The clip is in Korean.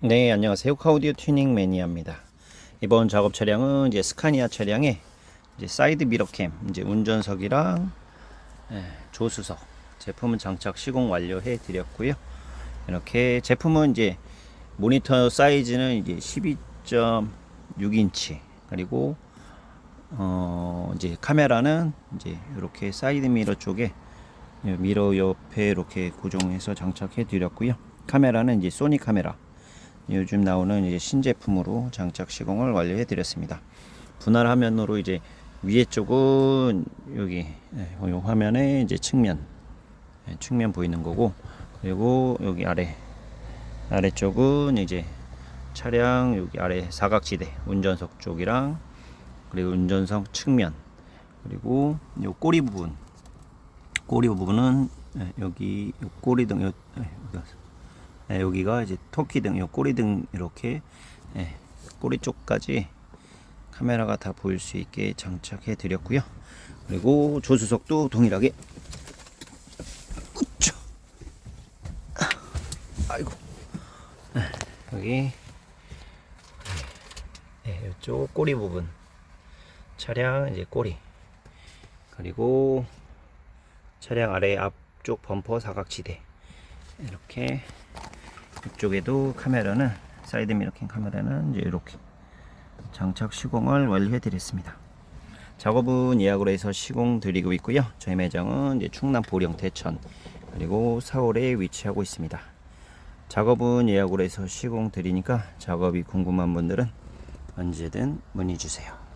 네, 안녕하세요. 카우디오 튜닝 매니아입니다. 이번 작업 차량은 이제 스카니아 차량에 이제 사이드 미러캠, 이제 운전석이랑 예, 조수석 제품은 장착 시공 완료해 드렸고요. 이렇게 제품은 이제 모니터 사이즈는 이제 12.6인치 그리고 어 이제 카메라는 이제 이렇게 사이드 미러 쪽에 예, 미러 옆에 이렇게 고정해서 장착해 드렸고요. 카메라는 이제 소니 카메라 요즘 나오는 이제 신제품으로 장착 시공을 완료해 드렸습니다. 분할 화면으로 이제 위에 쪽은 여기 예, 이 화면에 이제 측면 예, 측면 보이는 거고 그리고 여기 아래 아래쪽은 이제 차량 여기 아래 사각지대 운전석 쪽이랑 그리고 운전석 측면 그리고 요 꼬리 부분 꼬리 부분은 예, 여기 요 꼬리 등 요, 예, 여기가 이제 토끼등, 요 꼬리등 이렇게 예, 꼬리 쪽까지 카메라가 다 보일 수 있게 장착해 드렸고요. 그리고 조수석도 동일하게. 우쭈. 아이고. 네, 여기. 네, 이쪽 꼬리 부분. 차량 이제 꼬리. 그리고 차량 아래 앞쪽 범퍼 사각지대. 이렇게 이쪽에도 카메라는 사이드 미러킹 카메라는 이제 이렇게 장착 시공을 완료해 드렸습니다. 작업은 예약으로 해서 시공 드리고 있고요. 저희 매장은 이제 충남 보령 대천 그리고 서울에 위치하고 있습니다. 작업은 예약으로 해서 시공 드리니까 작업이 궁금한 분들은 언제든 문의 주세요.